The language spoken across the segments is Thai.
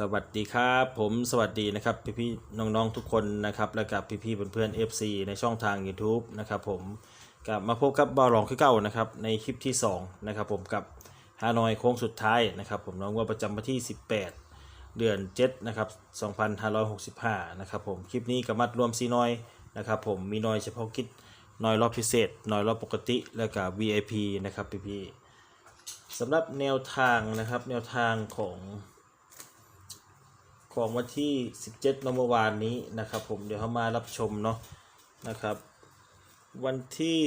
สวัสดีครับผมสวัสดีนะครับพี่พี่ๆน้องๆทุกคนนะครับและกับพี่พี่ๆเพื่อนๆ FC ในช่องทาง YouTube นะครับผมกลับมาพบกับบอลลองคือเก่านะครับในคลิปที่2นะครับผมกับฮานอยโค้งสุดท้ายนะครับผมน้องว่าประจำวันที่ 18 เดือน7นะครับ2565นะครับผมคลิปนี้กับมัดรวมซีนอยนะครับผมมีนอยเฉพาะกิจนอยรอบพิเศษนอยรอบปกติแล้วก็ VIP นะครับพี่พี่ๆสำหรับแนวทางนะครับแนวทางของ ของวันที่ 17นเมื่อวานนี้นะครับ ผมเดี๋ยวเขามารับชมเนาะนะครับ วันที่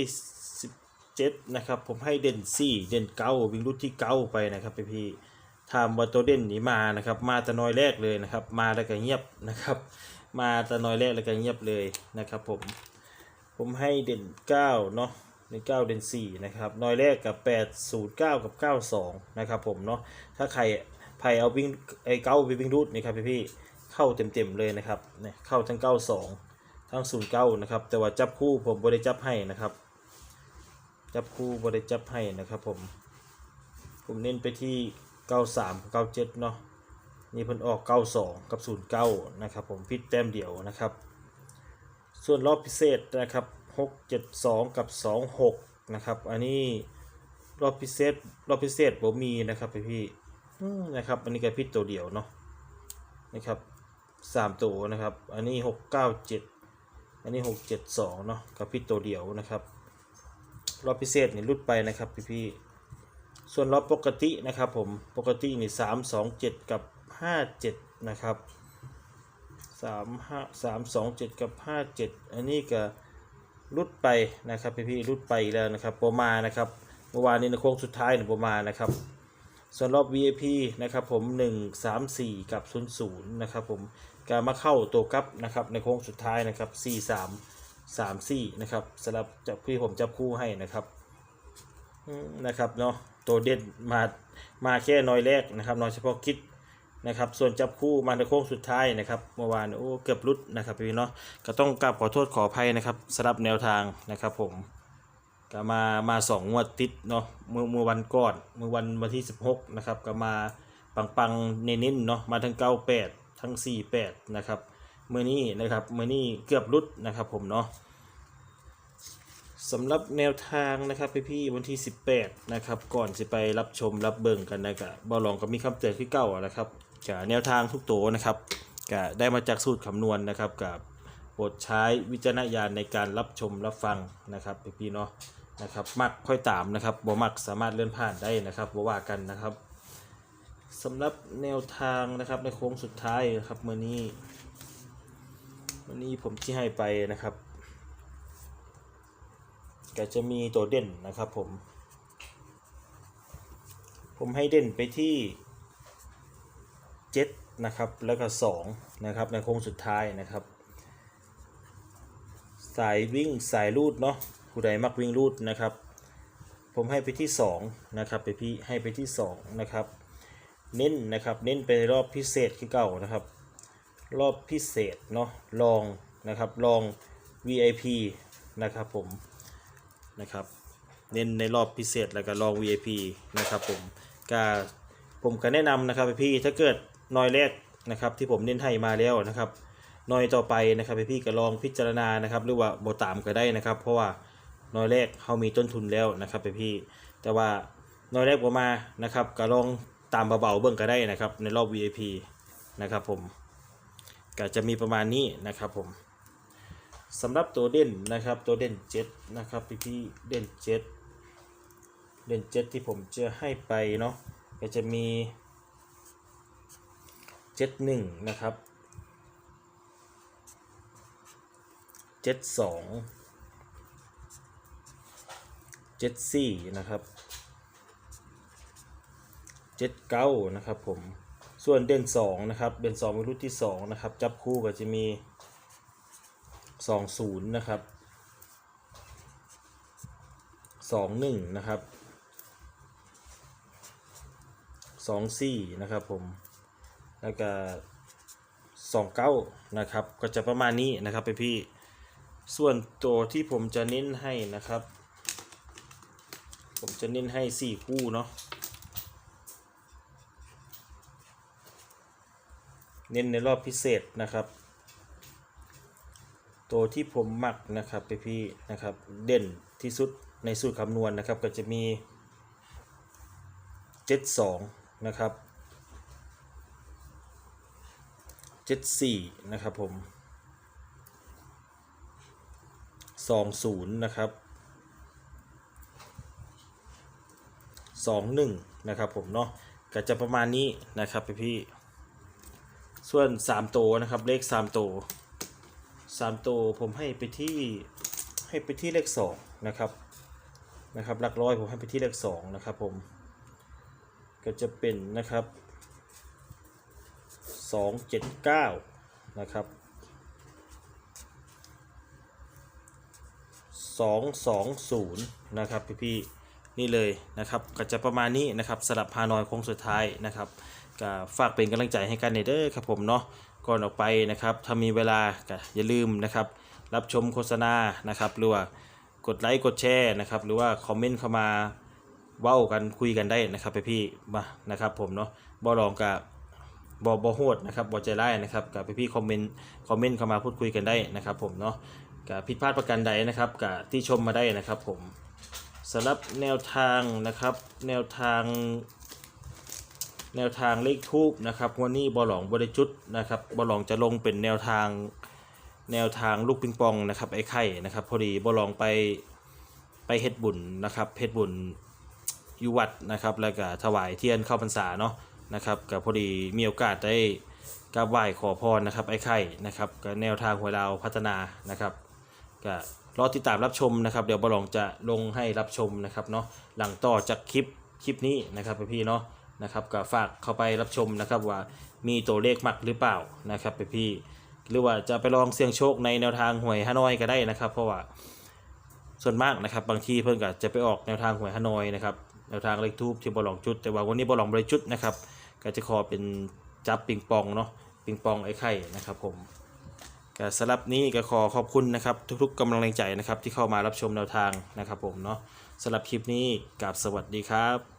17 นะครับ ผมให้เด่น 4 เด่นเก้าวิ่งรุดที่เก้าไปนะครับพี่พี่ๆถามว่าตัวเด่นนี้มานะครับ มาแต่น้อยแรกเลยนะครับ มาแล้วก็เงียบนะครับ มาแต่น้อยแรกแล้วก็เงียบเลยนะครับผมผมให้เด่น9เนาะเด่น9เด่น4นะครับน้อยแรกกับ 8 0 9 กับ 92 นะครับผมเนาะถ้าใคร ใครเอาวิ่งไอ้เก้าไปวิ่งรูดนี่ครับพี่พี่เข้าเต็มๆเลยนะครับเนี่ยเข้าทั้ง 92 ทั้ง 09 นะครับ แต่ว่าจับคู่ผมบริจับให้นะครับ จับคู่บริจับให้นะครับผม ผมเน้นไปที่ 93 97 เนาะนี่เพิ่นออก 92 กับ 09 นะครับผมพิดแต้มเดียวนะครับ ส่วนรอบพิเศษนะครับ 6 7 2 กับ 2 6 นะครับ อันนี้รอบพิเศษรอบพิเศษผมมีนะครับพี่พี่ นะครับ อันนี้ก็พิดตัวเดียวเนาะนะครับสามตัวนะครับ อันนี้6 9 7อันนี้6 7 2เนาะกับพิดตัวเดียวนะครับรอบพิเศษนี่รุดไปนะครับพี่พี่ส่วนรอบปกตินะครับผมปกตินี่3 2 7กับ5 7นะครับสามห้าสามสองเจ็ดกับห้าเจ็ดอันนี้ก็รุดไปนะครับพี่พี่รุดไปแล้วนะครับโปรมานะครับเมื่อวานนี้ในโค้งสุดท้ายเนี่ยโปรมานะครับ ส่วนรอบ VIP นะครับผม 1 3 4 กับ 0 0 นะครับผมการมาเข้าตัวกับนะครับในโค้งสุดท้ายนะครับ 4 3 3 4 นะครับสำหรับจับพี่ผมจับคู่ให้นะครับนะครับเนาะตัวเด่นมามาแค่น้อยแรกนะครับน้อยเฉพาะคิดนะครับส่วนจับคู่มาในโค้งสุดท้ายนะครับเมื่อวานโอ้เกือบรุดนะครับพี่เนาะก็ต้องกราบขอโทษขออภัยนะครับสำหรับแนวทางนะครับผม ก็มามาสองงวดติดเนาะเมื่อเมื่อวันก่อนเมื่อวันวันที่ 16นะครับก็มาปังปังๆเน้นๆเนาะมาทั้ง 98 ทั้ง 48 นะครับเมื่อนี้นะครับเมื่อนี้เกือบรุดนะครับผมเนาะสำหรับแนวทางนะครับพี่ๆวันที่ 18นะครับก่อนจะไปรับชมรับเบิ่งกันนะครับบอลองก็มีคำเตือนที่เก่านะครับกับแนวทางทุกตัวนะครับก็ได้มาจากสูตรคำนวณนะครับกับโปรดใช้วิจารณญาณในการรับชมรับฟังนะครับพี่ๆเนาะ นะครับมักค่อยตามนะครับบ่มักสามารถเลื่อนผ่านได้นะครับบ่ว่ากันนะครับสำหรับแนวทางนะครับในโค้งสุดท้ายนะครับเมื่อนี้วันนี้ผมที่ให้ไปนะครับก็จะมีตัวเด่นนะครับผม ผมให้เด่นไปที่7นะครับแล้วก็2นะครับในโค้งสุดท้ายนะครับ สายวิ่งสายรูดเนาะ ผู้ใดมักวิ่งรูดนะครับ ผมให้ไปที่2นะครับไปพี่ให้ไปที่2นะครับเน้นนะครับเน้นไปรอบพิเศษที่เก่านะครับ รอบพิเศษเนาะลองนะครับลอง VIP นะครับผมนะครับเน้นในรอบพิเศษแล้วก็ลอง VIP นะครับผมก็ผมก็แนะนำนะครับพี่ถ้าเกิดน้อยแรกนะครับที่ผมเน้นให้มาแล้วนะครับน้อยต่อไปนะครับพี่ก็ลองพิจารณานะครับ หรือว่าโบตามก็ได้นะครับ เพราะว่า น้อยแรกเขามีต้นทุนแล้วนะครับพี่แต่ว่าน้อยแรกผมมานะครับก็ลองตามเบาๆเบิ่งก็ได้นะครับ ในรอบ VIP นะครับผมก็จะมีประมาณนี้นะครับผมสำหรับตัวเด่นนะครับตัวเด่นเจ็ดนะครับพี่พี่เด่นเจ็ดเด่นเจ็ดที่ผมจะให้ไปเนาะก็จะมีเจ็ดหนึ่งนะครับเจ็ดสอง เจ็ดสี่นะครับเจ็ดเก้านะครับผมส่วนเด่นสองนะครับเด่นสองเป็นรุ่นที่สองนะครับจับคู่ก็จะมีสองศูนย์นะครับสองหนึ่งนะครับสองสี่นะครับผมแล้วก็สองเก้านะครับก็จะประมาณนี้นะครับไปพี่ส่วนตัวที่ผมจะเน้นให้นะครับ ผมจะเน้นให้สี่คู่เนาะ เน้นในรอบพิเศษนะครับ ตัวที่ผมหมักนะครับไปพี่นะครับ เด่นที่สุดในสูตรคำนวณนะครับก็จะมี 72 นะครับ 74 นะครับผม 20 นะครับ 21 นะครับผมเนาะก็จะประมาณนี้นะครับพี่พี่ส่วน3ตัวนะครับเลข3ตัว3ตัวผมให้ไปที่ให้ไปที่เลข 2 นะครับนะครับหลักร้อยผมให้ไปที่เลข 2 นะครับผม ก็จะเป็นนะครับ 279 นะครับ 220 นะครับพี่ๆ นี่เลยนะครับก็จะประมาณนี้นะครับสลับพานอยโค้งสุดท้ายนะครับก็ฝากเป็นกำลังใจให้กันในเด้อครับผมเนาะก่อนออกไปนะครับถ้ามีเวลาก็อย่าลืมนะครับ รับชมโฆษณานะครับหรือว่ากดไลค์กดแชร์นะครับหรือว่าคอมเมนต์เข้ามาเว้ากันคุยกันได้นะครับพี่มานะครับผมเนาะบ่ลองกับบอบอโหดนะครับบอใจร้ายนะครับกับพี่ๆคอมเมนต์คอมเมนต์เข้ามาพูดคุยกันได้นะครับผมเนาะกับผิดพลาดประการใดนะครับกับที่ชมมาได้นะครับผม สำหรับแนวทางนะครับ แนวทาง แนวทางเลขทูบนะครับวันนี้บอหลองบริจุดนะครับบอหลองจะลงเป็นแนวทางแนวทางลูกปิงปองนะครับไอ้ไข่นะครับ พอดีบอหลองไปไปเฮ็ดบุญนะครับเฮ็ดบุญอยู่วัดนะครับ แล้วก็ถวายเทียนเข้าพรรษาเนาะนะครับกับพอดีมีโอกาสได้กราบไหว้ขอพรนะครับไอ้ไข่นะครับกับแนวทางหวยดาวพัฒนานะครับก็ รอติดตามรับชมนะครับ เดี๋ยวบอลองจะลงให้รับชมนะครับเนาะหลังต่อจากคลิปคลิปนี้นะครับพี่เนาะนะครับก็ฝากเข้าไปรับชมนะครับว่ามีตัวเลขมักหรือเปล่านะครับพี่หรือว่าจะไปลองเสี่ยงโชคในแนวทางหวยฮานอยก็ได้นะครับ เพราะว่าส่วนมากนะครับบางทีเพื่อนก็จะไปออกแนวทางหวยฮานอยนะครับแนวทางเลขทูบที่บอลองจุด แต่ว่าวันนี้บอลองบริจุดนะครับก็จะขอเป็นจับปิงปองเนาะปิงปองไอ้ไข่นะครับผม ก็สำหรับนี้ก็ขอขอบคุณนะครับ ทุกๆกำลังใจนะครับที่เข้ามารับชมแนวทางนะครับผมเนาะสำหรับคลิปนี้กับสวัสดีครับ